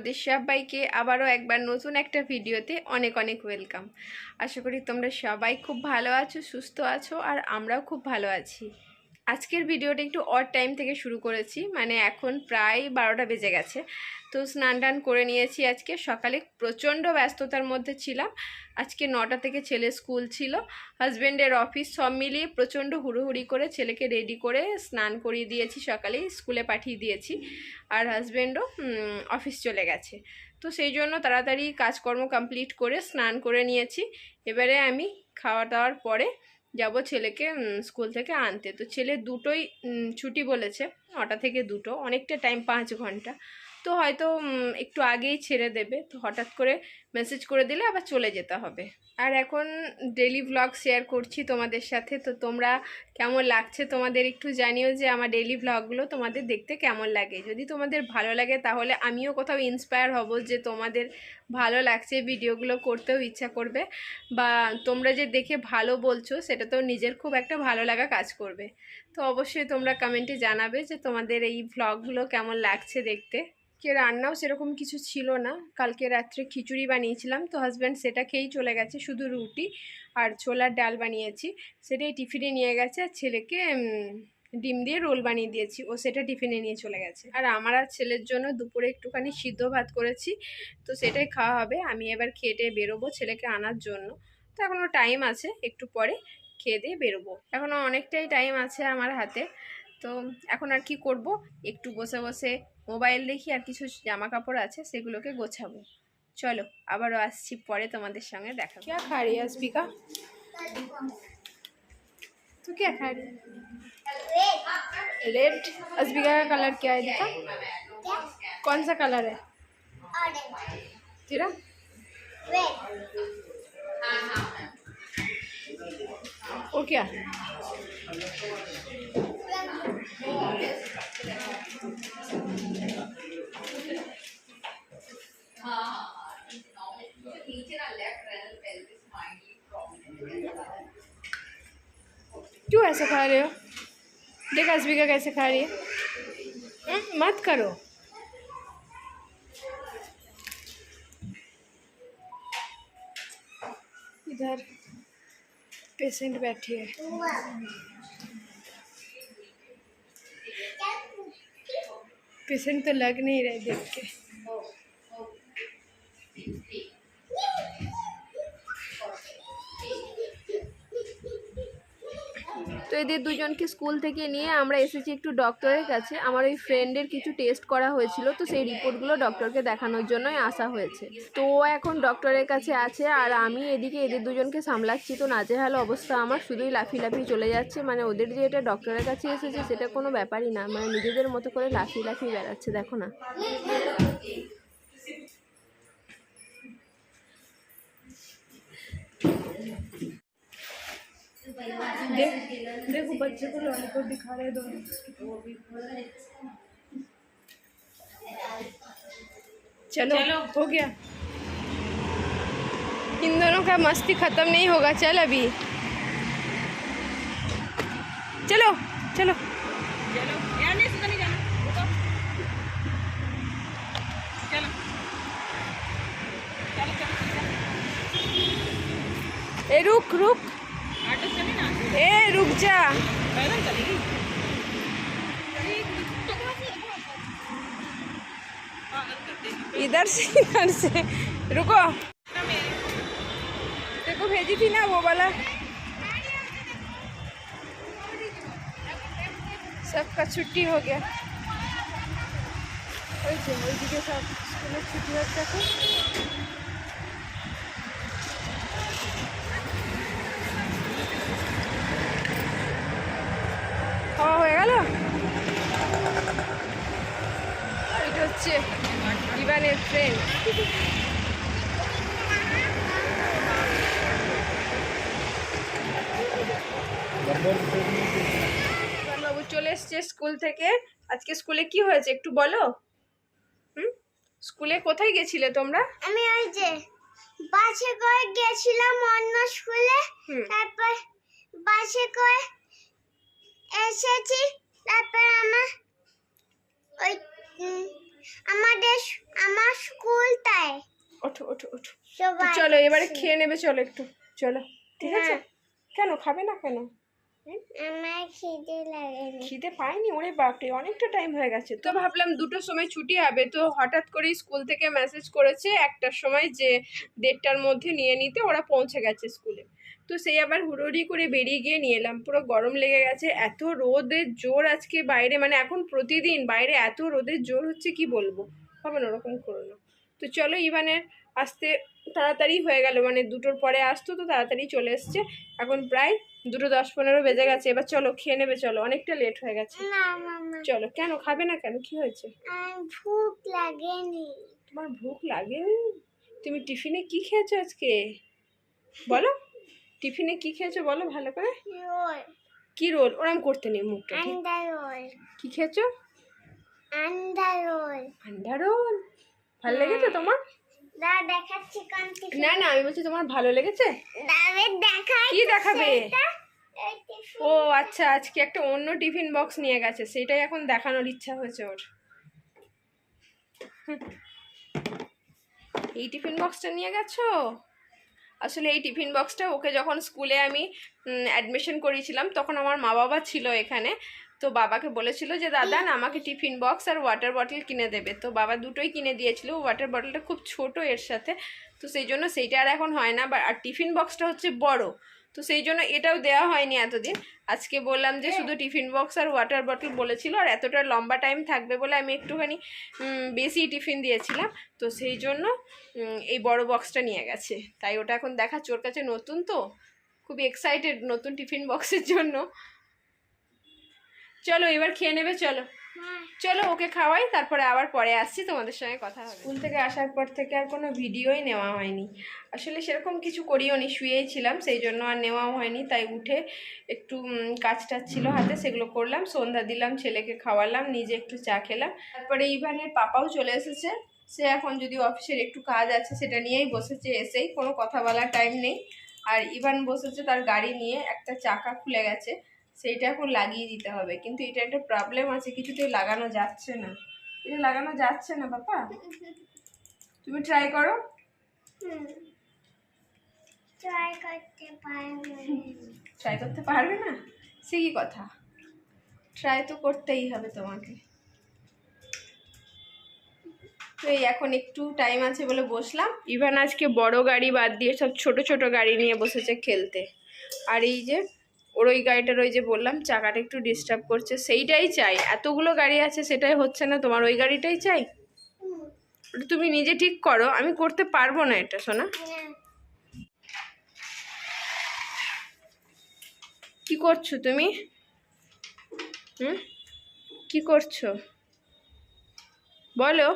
তোমাদের সবাইকে আবারও একবার নতুন একটা ভিডিওতে অনেক অনেক ওয়েলকাম। আশা করি তোমরা সবাই খুব ভালো আছো, সুস্থ আছো, আর আমরাও খুব ভালো আছি। আজকের ভিডিওটা একটু অড টাইম থেকে শুরু করেছি। মানে এখন প্রায় বারোটা বেজে গেছে। তো স্নান টান করে নিয়েছি আজকে। সকালে প্রচণ্ড ব্যস্ততার মধ্যে ছিলাম। আজকে নটা থেকে ছেলে স্কুল ছিল। হাজব্যান্ডের অফিস সব মিলিয়ে প্রচণ্ড হুড়োহুড়ি করে ছেলেকে রেডি করে স্নান করিয়ে দিয়েছি সকালেই স্কুলে পাঠিয়ে দিয়েছি। আর হাজব্যান্ডও অফিস চলে গেছে। তো সেই জন্য তাড়াতাড়ি কাজকর্ম কমপ্লিট করে স্নান করে নিয়েছি। এবারে আমি খাওয়া দাওয়ার পরে যাব ছেলেকে স্কুল থেকে আনতে। তো ছেলে দুটোই ছুটি বলেছে, নটা থেকে দুটো, অনেকটা টাইম পাঁচ ঘণ্টা। তো হয়তো একটু আগেই ছেড়ে দেবে। তো হঠাৎ করে মেসেজ করে দিলে আবার চলে যেতে হবে। আর এখন ডেলি ব্লগ শেয়ার করছি তোমাদের সাথে। তো তোমরা কেমন লাগছে তোমাদের একটু জানিও যে আমার ডেলি ব্লগগুলো তোমাদের দেখতে কেমন লাগে। যদি তোমাদের ভালো লাগে তাহলে আমিও কোথাও ইন্সপায়ার হব যে তোমাদের ভালো লাগছে ভিডিওগুলো করতেও ইচ্ছা করবে। বা তোমরা যে দেখে ভালো বলছো সেটা তো নিজের খুব একটা ভালো লাগা কাজ করবে। তো অবশ্যই তোমরা কমেন্টে জানাবে যে তোমাদের এই ভ্লগগুলো কেমন লাগছে দেখতে। কে রান্নাও সেরকম কিছু ছিল না। কালকে রাত্রে খিচুড়ি বানিয়েছিলাম, তো হাজব্যান্ড সেটা খেয়েই চলে গেছে, শুধু রুটি আর ছোলার ডাল বানিয়েছি। সেটাই টিফিনে নিয়ে গেছে আর ছেলেকে ডিম দিয়ে রোল বানিয়ে দিয়েছি। ও সেটা টিফিনে নিয়ে চলে গেছে। আর আমার আর ছেলের জন্য দুপুরে একটুখানি সিদ্ধ ভাত করেছি, তো সেটাই খাওয়া হবে। আমি এবার খেটে বেরোবো ছেলেকে আনার জন্য। তো এখনও টাইম আছে, একটু পরে খেয়ে দিয়ে বেরোবো। এখনও অনেকটাই টাইম আছে আমার হাতে। তো এখন আর কি করব একটু বসে বসে মোবাইল দেখি আর কিছু জামা কাপড় আছে সেগুলোকে গোছাবো চলো আবারও আসছি পরে তোমাদের সঙ্গে দেখা क्या खा रही है अस्पिका तू क्या खा रही है रेड अस्पिका का कलर क्या है देखा कौन सा कलर है तेरा वो क्या क्यों ऐसे खा रहे हो? देख अस्बिका कैसे खा रही है। हम्म, मत करो। इधर पेशेंट बैठी है। पेशेंट तो लग नहीं रहे देख के। তো এদের দুজনকে স্কুল থেকে নিয়ে আমরা এসেছি একটু ডক্টরের কাছে। আমার ওই ফ্রেন্ডের কিছু টেস্ট করা হয়েছিল, তো সেই রিপোর্টগুলো ডক্টরকে দেখানোর জন্যই আসা হয়েছে। তো ও এখন ডক্টরের কাছে আছে আর আমি এদিকে এদের দুজনকে সামলাচ্ছি। তো নাজেহাল অবস্থা আমার, শুধুই লাফিয়ে লাফিয়ে চলে যাচ্ছে। মানে ওদের যে এটা ডক্টরের কাছে এসেছে, সেটা কোনো ব্যাপারই না। মানে নিজেদের মতো করে লাফিয়ে লাফিয়ে বেড়াচ্ছে, দেখো না। देख देखो बच्चे को लॉलीपॉप दिखा रहे दोनों। चलो, हो गया। इन दोनों का मस्ती खत्म नहीं होगा चल अभी। चलो चलो। चलो। यार नहीं सुधा नहीं जाना। चलो। चलो चलो ए रुक रुक। ऑटो से चली ए रुक जा पैदल चलेगी इधर से इधर से रुको देखो भेजी थी ना वो वाला सबका छुट्टी हो गया ওই যে ওইদিকে সব স্কুলের ছুটি হচ্ছে এখন খাওয়া হয়ে গেল? এটা হচ্ছে ইভানের ফ্রেন্ড বাবু চলে এসছে স্কুল থেকে। আজকে স্কুলে কি হয়েছে একটু বলো? হুম? স্কুলে কোথায় গেছিলে তোমরা? আমি ওই যে বাসে করে গেছিলাম অন্য স্কুলে। তারপর বাসে করে এসেছি। তারপর আমার ওই আমাদের আমার স্কুলটায় ওঠো ওঠো ওঠো। চলো এবারে খেয়ে নেবে চলো একটু। চলো ঠিক আছে? কেন খাবে না কেন? আমার খিদে লাগেনি খিদে পাইনি ওরে বাপরে অনেকটা টাইম হয়ে গেছে। তো ভাবলাম দুটোর সময় ছুটি হবে তো হঠাৎ করেই স্কুল থেকে মেসেজ করেছে একটার সময় যে দেড়টার মধ্যে নিয়ে নিতে ওরা পৌঁছে গেছে স্কুলে। তো সেই আবার হুড়োহুড়ি করে বেরিয়ে গিয়ে নিয়ে এলাম। পুরো গরম লেগে গেছে। এত রোদের জোর আজকে বাইরে মানে এখন প্রতিদিন বাইরে এত রোদের জোর হচ্ছে কি বলব? হবে না ওরকম করো না। তো চলো ইভানের আসতে তাড়াতাড়ি হয়ে গেল মানে দুটোর পরে আসতো তো তাড়াতাড়ি চলে এসছে। এখন প্রায় দুটো দশ পনেরো বেজে গেছে। এবার চলো খেয়ে নেবে চলো। অনেকটা লেট হয়ে গেছে। চলো কেন? খাবে না কেন? কি হয়েছে? ভুক লাগেনি। তোমার ভুক লাগেনি? তুমি টিফিনে কি খেয়েছো আজকে? বলো। টিফিনে কি খেয়েছো বলো ভালো করে? কি রোল? ওরম করতে নেই মুখটা ঠিক আন্ডা রোল। কি খেয়েছো? আন্ডা রোল। আন্ডা রোল। ভালো লেগেছে তোমার? দা দেখাচ্ছি না না আমি বলছি তোমার ভালো লেগেছে? কি দেখাবে? ও আচ্ছা আজকে একটা অন্য টিফিন বক্স নিয়ে গেছে সেটাই এখন দেখানোর ইচ্ছা হয়েছে ওর। এই টিফিন বক্সটা নিয়ে গেছো? আসলে এই টিফিন বক্সটা ওকে যখন স্কুলে আমি অ্যাডমিশন করিয়েছিলাম তখন আমার মা বাবা ছিল এখানে। তো বাবাকে বলেছিল যে দাদা না আমাকে টিফিন বক্স আর ওয়াটার বটল কিনে দেবে। তো বাবা দুটোই কিনে দিয়েছিল। ওয়াটার বটলটা খুব ছোট এর সাথে। তো সেই জন্য সেইটা আর এখন হয় না। বা আর টিফিন বক্সটা হচ্ছে বড়। তো সেই জন্য এটাও দেওয়া হয়নি এতদিন। আজকে বললাম যে শুধু টিফিন বক্স আর ওয়াটার বটল বলেছিল আর এতটা লম্বা টাইম থাকবে বলে আমি একটুখানি বেশি টিফিন দিয়েছিলাম। তো সেই জন্য এই বড় বক্সটা নিয়ে গেছে। তাই ওটা এখন দেখা চোর কাছে নতুন তো খুব এক্সাইটেড নতুন টিফিন বক্সের জন্য। চলো এবার খেয়ে নেবে চলো। হ্যাঁ। চলো ওকে খাওয়াই তারপরে আবার পরে আসছি। তোমাদের সঙ্গে কথা হবে। স্কুল থেকে আসার পর থেকে আর কোনো ভিডিওই নেওয়া হয়নি। আসলে সেরকম কিছু করিও নি, শুয়েই ছিলাম সেই জন্য আর নেওয়াও হয়নি, তাই উঠে একটু কাজ টাজ ছিল হাতে, সেগুলো করলাম, সন্ধ্যা দিলাম, ছেলেকে খাওয়ালাম, নিজে একটু চা খেলাম, তারপরে ইভানের পাপাও চলে এসেছে, সে এখন যদি অফিসের একটু কাজ আছে, সেটা নিয়েই বসেছে এসেই, কোনো কথা বলার টাইম নেই, আর ইভান বসেছে তার গাড়ি নিয়ে, একটা চাকা খুলে গেছে, সেইটা এখন লাগিয়ে দিতে হবে, কিন্তু এটা একটা প্রবলেম আছে, কিছুতেই লাগানো যাচ্ছে না, এটা লাগানো যাচ্ছে না বাবা তুমি ট্রাই করো হুম। ট্রাই করতে পারব ট্রাই করতে পারবে না? সে কি কথা? ট্রাই তো করতেই হবে তোমাকে। তো এই এখন একটু টাইম আছে বলে বসলাম। ইভান আজকে বড় গাড়ি বাদ দিয়ে সব ছোট ছোট গাড়ি নিয়ে বসেছে খেলতে। আর এই যে ওর ওই গাড়িটার ওই যে বললাম চাকাটা একটু ডিস্টার্ব করছে। সেইটাই চাই। এতগুলো গাড়ি আছে সেটাই হচ্ছে না। তোমার ওই গাড়িটাই চাই? ওটা তুমি নিজে ঠিক করো। আমি করতে পারব না এটা শোনা কি করছ তুমি? হুম? কি করছ? বলো।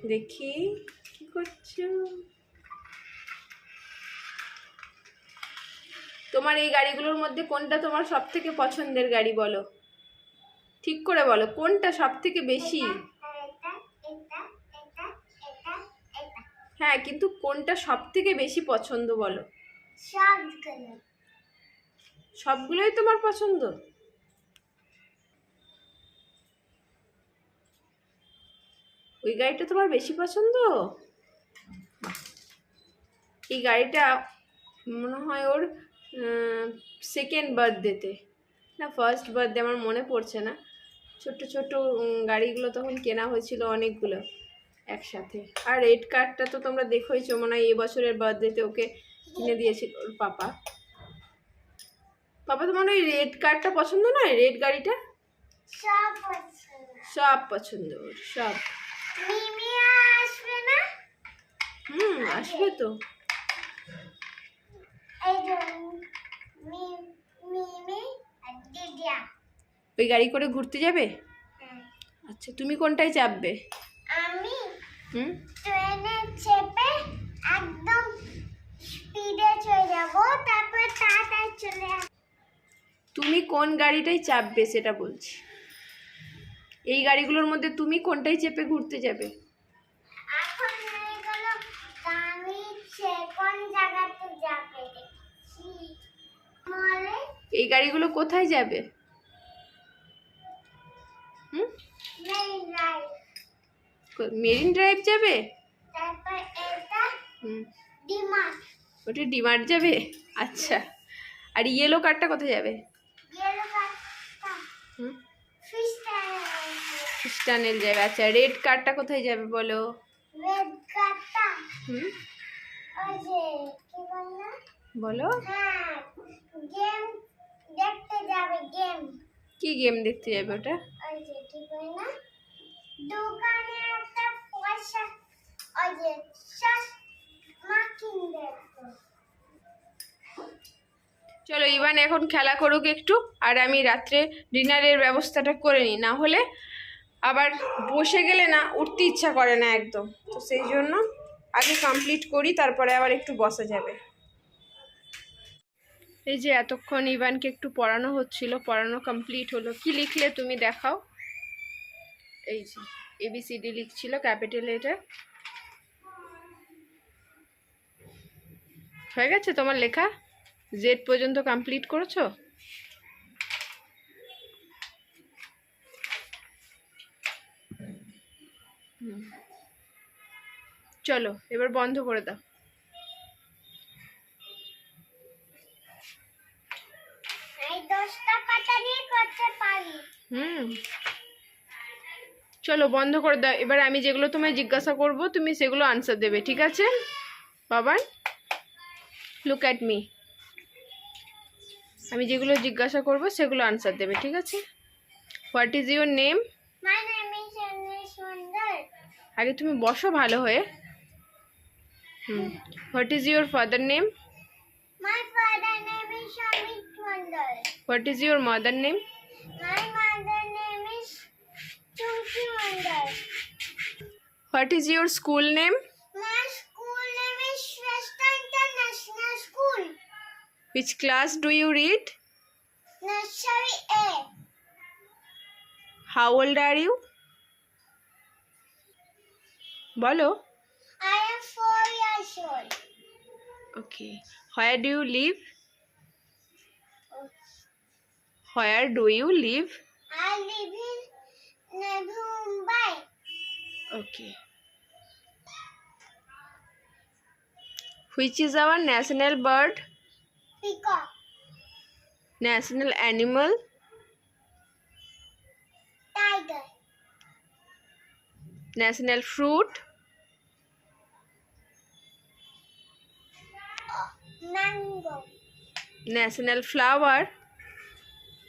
দেখি, কি করছ? তোমার এই গাড়িগুলোর মধ্যে কোনটা তোমার সব থেকে পছন্দের গাড়ি বলো? ঠিক করে বলো, কোনটা সব থেকে বেশি আর এটা এটা এটা এটা এটা হ্যাঁ কিন্তু কোনটা সব থেকে বেশি পছন্দ বলো? সবগুলো সবগুলোই তোমার পছন্দ? ওই গাড়িটা তোমার বেশি পছন্দ? এই গাড়িটা মনে হয় ওর সেকেন্ড বার্থডেতে না ফার্স্ট বার্থডে আমার মনে পড়ছে না। ছোট্ট ছোট্ট গাড়িগুলো তখন কেনা হয়েছিল অনেকগুলো। একসাথে। আর রেড কার্ডটা তো তোমরা দেখোইছো মনে হয় এবছরের বার্থডেতে ওকে কিনে দিয়েছিল ওর পাপা। বাবা তোমার ওই রেড কারটা পছন্দ নয়? রেড গাড়িটা? সব পছন্দ। সব হুম আসবে তো। ওই গাড়ি করে ঘুরতে যাবে? হ্যাঁ। আচ্ছা তুমি কোনটায় চাপবে? আমি ট্রেনে চেপে একদম স্পিডে চলে যাব তারপর তাড়াতাড়ি চলে তুমি কোন গাড়িটাই চাপবে সেটা বলছি। এই গাড়িগুলোর মধ্যে তুমি কোনটাই চেপে ঘুরতে যাবে? এই গাড়িগুলো কোথায় যাবে? হুম? মেরিন ড্রাইভ যাবে? ওটা ডিমার্ট যাবে? আচ্ছা। আর ইয়েলো কার্ডটা কোথায় যাবে? খ্রিস্টানেল যাবে। আচ্ছা রেড কার্ডটা কোথায় যাবে বলো? বলো? হ্যাঁ গেম দেখতে যাবে কি গেম দেখতে যাবে ওটা? দোকানে একটা পয়সা চলো, ইভান এখন খেলা করুক একটু, আর আমি রাত্রে ডিনারের ব্যবস্থাটা করে নিই। না হলে আবার বসে গেলে না, উঠতে ইচ্ছা করে না একদম। তো সেই জন্য আগে কমপ্লিট করি, তারপরে আবার একটু বসা যাবে। এই যে এতক্ষণ ইভানকে একটু পড়ানো হচ্ছিল, পড়ানো কমপ্লিট হলো। কি লিখলে তুমি দেখাও? এই এবিসিডি লিখছিল ক্যাপিটাল এটা হয়ে গেছে তোমার লেখা? জেড পর্যন্ত কমপ্লিট করেছ? চলো এবার বন্ধ করে দাও। হুম। চলো বন্ধ করে দাও। এবার আমি যেগুলো তোমায় জিজ্ঞাসা করব তুমি সেগুলো আনসার দেবে ঠিক আছে? বাবান লুক অ্যাট মি আমি যেগুলো জিজ্ঞাসা করব সেগুলো আনসার দেবে ঠিক আছে? হোয়াট ইজ ইউর নেম আগে তুমি বসো ভালো হয়ে। হুম। What is your father name what is your mother name What is your school name? My school name is Shrestha International School. Which class do you read? Nursery A. How old are you? Bolo. I am four years old. Okay. Where do you live? Oh. Where do you live? I live in Okay. Which is our national bird? Peacock. National animal? Tiger. National fruit? Mango. National flower?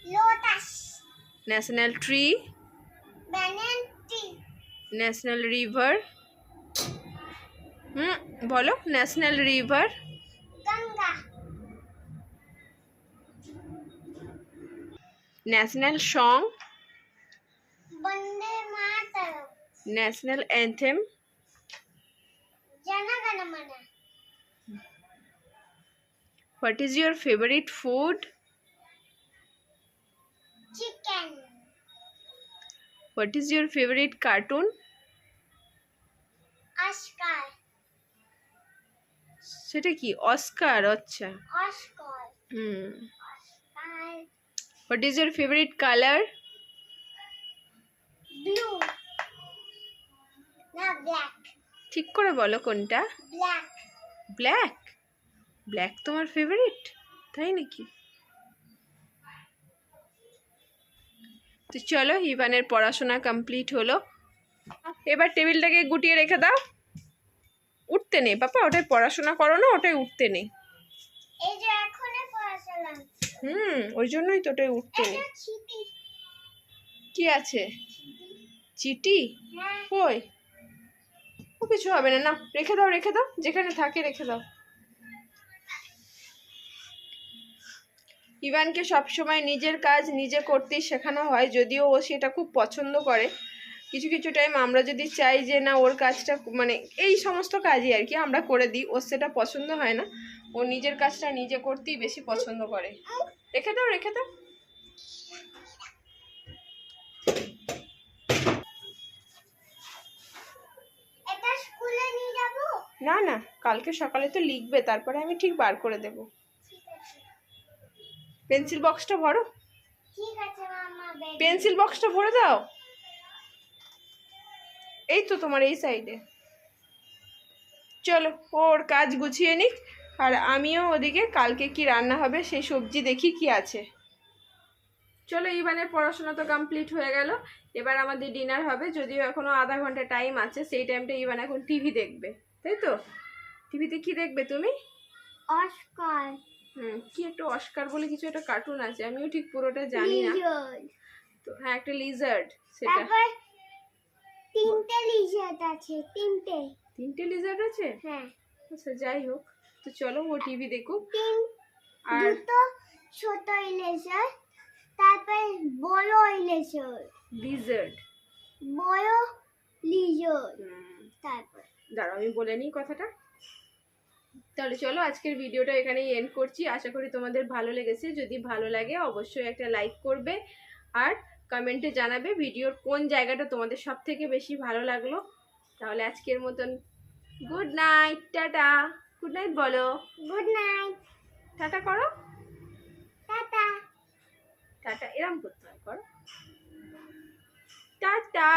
Lotus. National tree? National river hmm বলো national river Ganga. National song Bande Mataram. National anthem Jana Gana Mana. What is your favourite food Chicken. What is your favourite cartoon Oscar. সেটা কি Oscar আচ্ছা Oscar. Hmm Oscar. হোয়াট is your ফেভারিট কালার Blue. Not black. ঠিক করে বলো কোনটা Black. ব্ল্যাক ব্ল্যাক তোমার ফেভারিট তাই নাকি তো চলো ইভানের পড়াশোনা কমপ্লিট হলো। এবার টেবিলটাকে গুটিয়ে রেখে দাও। উঠতে নেই বাপা ওটাই পড়াশোনা করো না ওটাই উঠতে নেই। হুম ওই জন্যই তো ওটাই উঠতে নেই। কি আছে? চিটি কই? ও কিছু হবে না না রেখে দাও রেখে দাও যেখানে থাকে রেখে দাও। ইভানকে সবসময় নিজের কাজ নিজে করতেই শেখানো হয় যদিও ও সেটা খুব পছন্দ করে। কিছু কিছু টাইম আমরা যদি চাই যে না ওর কাজটা মানে এই সমস্ত কাজই আর কি আমরা করে দিই ওর সেটা পছন্দ হয় না। ও নিজের কাজটা নিজে করতেই বেশি পছন্দ করে। রেখে দাও রেখে দাও। না না কালকে সকালে তো লিখবে তারপরে আমি ঠিক বার করে দেবো। পেন্সিল বক্সটা ভরো। ঠিক আছে পেন্সিল বক্সটা ভরে দাও। এই তো তোমার এই সাইডে। চলো ওর কাজ গুছিয়ে নিক। আর আমিও ওদিকে কালকে কি রান্না হবে সেই সবজি দেখি কি আছে। চলো ইভানের পড়াশোনা তো কমপ্লিট হয়ে গেল। এবার আমাদের ডিনার হবে। যদিও এখনও আধা ঘণ্টা টাইম আছে সেই টাইমটা ইভান এখন টিভি দেখবে। তাই তো? টিভিতে কি দেখবে তুমি? অস্কার হুম কি একটা অস্কার বলে কিছু একটা কার্টুন আছে আমিও ঠিক পুরোটা জানি না। তো হ্যাঁ একটা লিজার্ড সেটা। তিনটে লিজর্ড আছে তিনটে। তিনটে লিজার্ড আছে? হ্যাঁ। আচ্ছা যাই হোক তো চলো ও টিভি দেখুক। আর দুটো ছোট ইলেশর তারপর বড় ইলেশর লিজার্ড বড় লিজর্ড তারপর। দাঁড়াও আমি বলে নিই কথাটা। তাহলে চলো আজকের ভিডিওটা এখানেই এন্ড করছি। আশা করি তোমাদের ভালো লেগেছে। যদি ভালো লাগে অবশ্যই একটা লাইক করবে আর কমেন্টে জানাবে ভিডিওর কোন জায়গাটা তোমাদের সব থেকে বেশি ভালো লাগল। তাহলে আজকের মতন good night tata. Good night বলো। গুড নাইট টাটা করো। টাটা। টাটা এরম করতে হয় করো। টাটা।